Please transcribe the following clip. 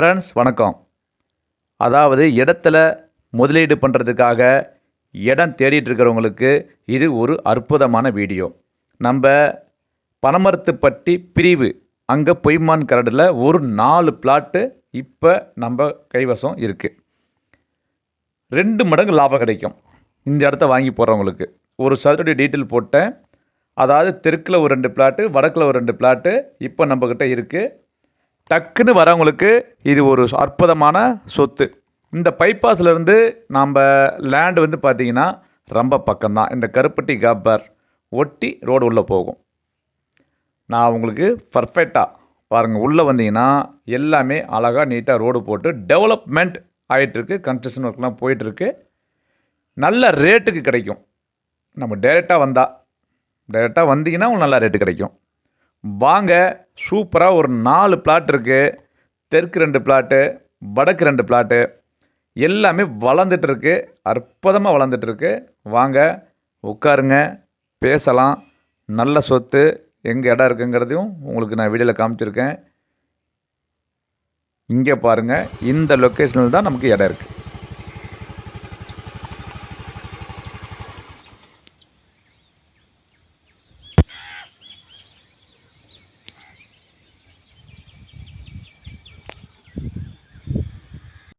Friends வணக்கம். அதாவது இடத்துல முதலீடு பண்ணுறதுக்காக இடம் தேடிட்டு இருக்கிறவங்களுக்கு இது ஒரு அற்புதமான வீடியோ. நம்ம பனமரத்துப்பட்டி பிரிவு அங்கே பொய்மான் கரடில் ஒரு நாலு பிளாட்டு இப்போ நம்ம கைவசம் இருக்குது ரெண்டு மடங்கு லாபம் கிடைக்கும் இந்த இடத்த வாங்கி போடுறவங்களுக்கு ஒரு சதுரடி டீட்டெயில் போட்டேன். அதாவது தெற்கில் ஒரு ரெண்டு பிளாட்டு வடக்கில் ஒரு ரெண்டு பிளாட்டு இப்போ நம்மக்கிட்ட இருக்குது டக்குன்னு வரவங்களுக்கு இது ஒரு அற்புதமான சொத்து. இந்த பைபாஸ்லேருந்து நாம் லேண்டு வந்து பார்த்திங்கன்னா ரொம்ப பக்கம்தான். இந்த கருப்பட்டி காப்பர் ஒட்டி ரோடு உள்ளே போகும். நான் உங்களுக்கு பர்ஃபெக்டாக பாருங்கள் உள்ளே வந்தீங்கன்னா எல்லாமே அழகாக நீட்டாக ரோடு போட்டு டெவலப்மெண்ட் ஆகிட்டுருக்கு கன்ஸ்ட்ரக்ஷன் ஒர்க்லாம் போயிட்டுருக்கு. நல்ல ரேட்டுக்கு கிடைக்கும். நம்ம டைரெக்டாக வந்தால் டைரெக்டாக வந்தீங்கன்னா உங்களுக்கு நல்ல ரேட்டு கிடைக்கும். வாங்க சூப்பராக ஒரு நாலு பிளாட் இருக்குது தெற்கு ரெண்டு பிளாட்டு வடக்கு ரெண்டு பிளாட்டு எல்லாமே வளர்ந்துட்டுருக்கு அற்புதமாக வளர்ந்துட்டுருக்கு வாங்க உட்காருங்க பேசலாம். நல்ல சொத்து எங்கே இடம் இருக்குங்கிறதையும் உங்களுக்கு நான் வீடியோவில் காமிச்சிருக்கேன். இங்கே பாருங்கள் இந்த லொக்கேஷனில் தான் நமக்கு இடம் இருக்குது